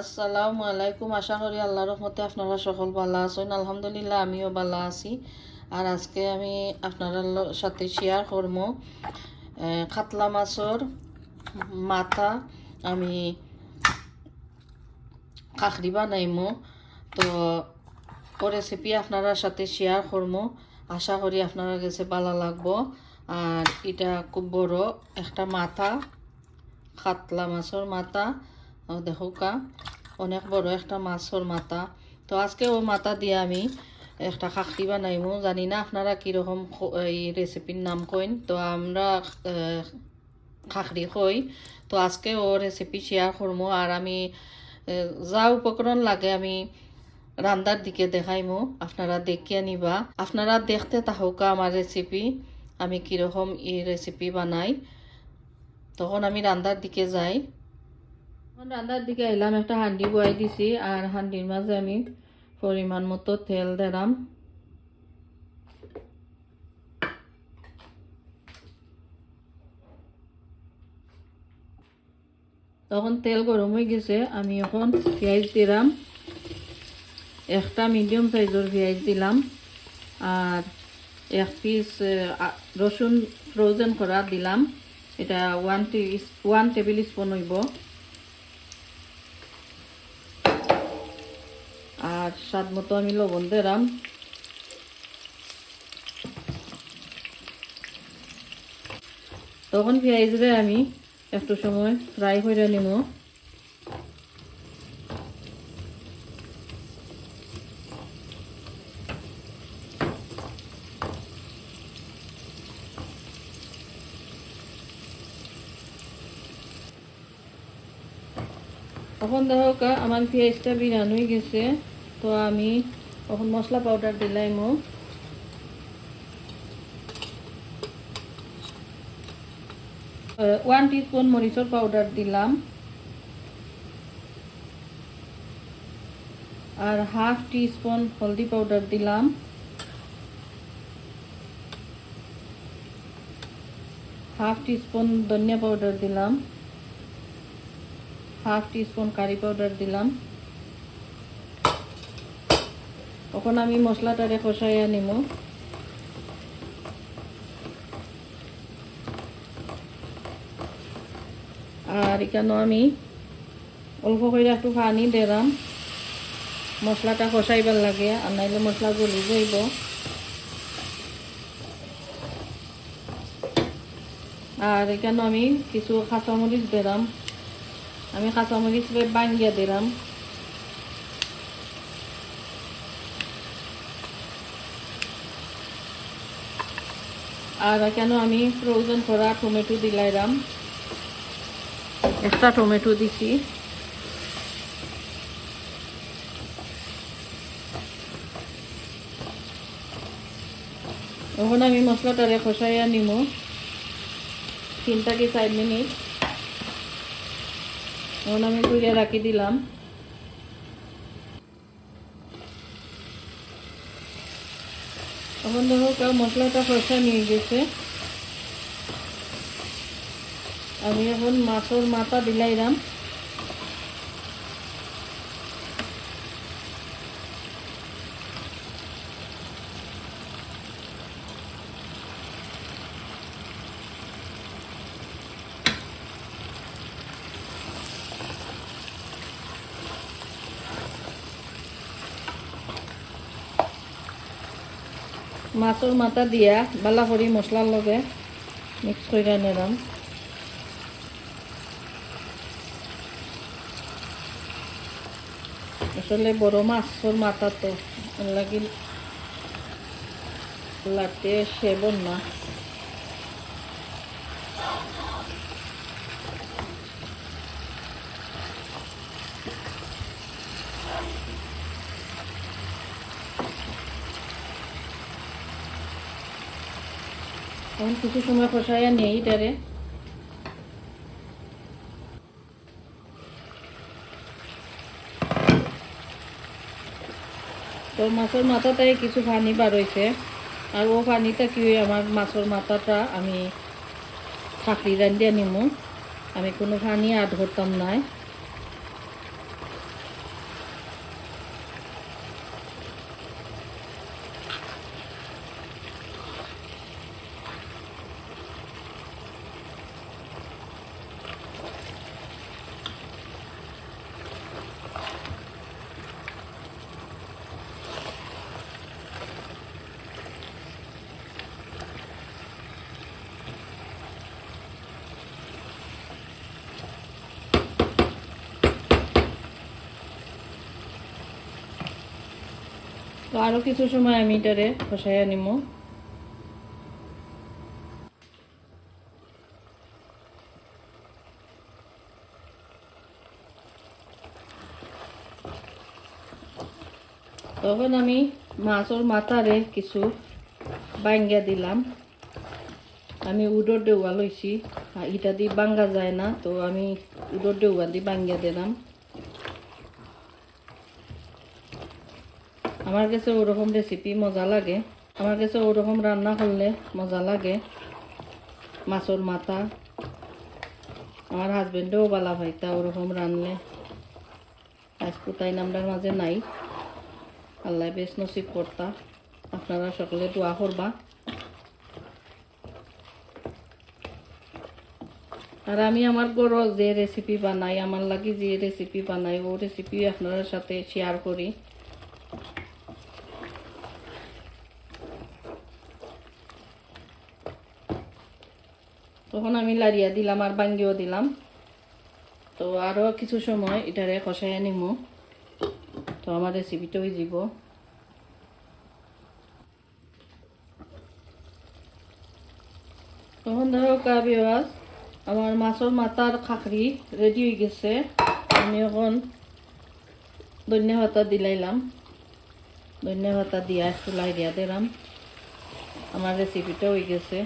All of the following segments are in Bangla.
আসসালামু আলাইকুম আশা করি আল্লাহ রহমতে আপনারা সকল ভালো আছেন। আলহামদুলিল্লাহ, আমিও ভালো আছি। আর আজকে আমি আপনার সাথে শেয়ার করব খাতলা মাছের মাথা আমি কাকড়ি বানাইমো তো ও রেসিপি আপনারা সাথে শেয়ার করব, আশা করি আপনারা কাছে ভালো লাগবো। আর এটা খুব বড় একটা মাথা খাতলা মাছের মাথা। ও দেখো কা, অনেক বড় একটা মাছের মাথা। তো আজকে ও মাথা দিয়ে আমি একটা খাকটি বানাইমু। জানি না আপনারা কীরকম এই রেসিপির নাম কইন। তো আমরা খাকড়ি কই তো আজকে ও রেসিপি শেয়ার করব আর আমি যা উপকরণ লাগে আমি রান্দার দিকে দেখাইমু। আপনারা দেখিয়ে নিবা আপনারা দেখতে তাহকা আমার রেসিপি আমি কীরকম এই রেসিপি বানাই। তখন আমি রান্দার দিকে যাই। তখন রান্দার দিকে এলাম, একটা হান্ডি বয়াই দিছি আর হান্ডির মাঝে আমি পরিমাণ মতো তেল দিলাম। তখন তেল গরম হয়ে গেছে, আমি এখন পেঁয়াজ দিলাম, একটা মিডিয়াম সাইজের পেঁয়াজ দিলাম আর এক পিস রসুন ফ্রোজেন করা দিলাম, এটা ওয়ান টি ওয়ান টেবিল স্পুন হইব। আর স্বাদ মতো আমি লবণ দিলাম। তখন পেঁয়াজরে আমি একটু সময় ফ্রাই করে নিব। তখন দেখো আমার পেঁয়াজটা বিরান হয়ে গেছে। তো আমি তখন মশলা পাউডার দিলাম ওয়ান টিস্পুন মরিচর পাউডার দিলাম আর হাফ টিস্পুন হলদি পাউডার দিলাম হাফ টিস্পুন ধনিয়া পাউডার দিলাম হাফ টিস্পুন কারি পাউডার দিলাম তখন আমি মশলাটারে কষাইয়া নিব আর এখানে আমি অল্প করে একটু পানি দিলাম। মশলাটা কষাইবার লাগে, আর নাইলে মশলা গলি যাইব। আর এখানে আমি কিছু কাঁচামরিচ দিলাম। আমি কাঁচামরিচ বাঙ্গিয়া দিলাম। আর কেন আমি ফ্রোজেন করা টমেটো দিলাইলাম? একটা টমেটো দিছি। এখন আমি মশলাটারে কষাইয়া নিব তিনটা কি চার মিনিট? এখন আমি তুলে রাখি দিলাম। এখন দেখো মশলাটা কষা নিয়ে গেছে। আমি এখন মাছের মাথা দিলাইলাম। মাছের মাথা দিয়া বালা করি মশলার লগে মিক্স করে নিলাম আসলে বড় মাছের মাথা তো লাগিল। লাগি লাটে সেবন না এখন কিছু সময় কষাইয়া নেই এটারে। তো মাছের মাথাটায় কিছু পানি বার হয়েছে আর ও পানিটা কি আমার মাছের মাথাটা আমি থাকলি রান্ধিয়া নিমু। আমি কোনো পানি আড করতাম নাই। তো আরও কিছু সময় আমি এটারে খসাইয়া নিব তখন আমি মাছের মাথারে কিছু বাঙ্গা দিলাম। আমি উডোর ডেউয়া লইছি, আর ইটা দিয়ে বাঙ্গা যায় না, তো আমি উডোর ডেউয়া দিয়ে বাঙ্গা দিলাম। আমার কাছে ওরকম রেসিপি মজা লাগে। আমার কাছে ওরকম রান্না করলে মজা লাগে। মাছের মাথা। আমার হাজবেন্ডেও বালা ভাইতা ওরকম রানলে আজকে তাই নামটার মাঝে নাই। আল্লাহ বেশ নসিব করতা। আপনারা সকলে দোয়া করবা। আর আমি আমার গরো যে রেসিপি বানাই, আমার লাগি যে রেসিপি বানাই, ও রেসিপি আপনার সাথে শেয়ার করি। তখন আমি লাড়িয়া দিলাম আর বাঙ্গিও দিলাম। তো আরও কিছু সময় এটারে কষাই নিমু। তো আমার রেসিপিটা হয়ে যাব তখন দেখো কাবিওয়াজ আমার মাছের মাথার খাখরি রেডি হয়ে গেছে। আমি এখন ধনিয়া পাতা দিলাইলাম ধনিয়া পাতা দিয়া একটু লাইরিয়া দিলাম। আমার রেসিপিটা হয়ে গেছে।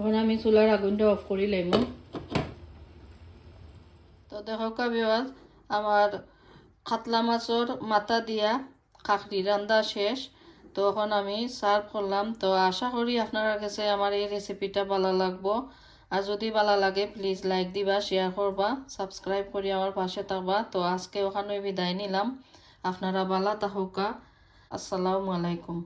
তখন আমি চুলার আগুনটা অফ করে লাইম তো দেখো কাবিওয়াজ আমার খাতলা মাছর মাথা দিয়া খাখরি রান্দা শেষ। তো এখন আমি সার্ভ করলাম তো আশা করি আপনার কাছে আমার এই রেসিপিটা ভালো লাগবো। আর যদি ভালো লাগে প্লিজ লাইক দিবা শেয়ার করবা সাবস্ক্রাইব করি আমার পাশে থাকবা। তো আজকে ওখানে বিদায় নিলাম। আপনারা ভালো থাকুকা আসসালামু আলাইকুম।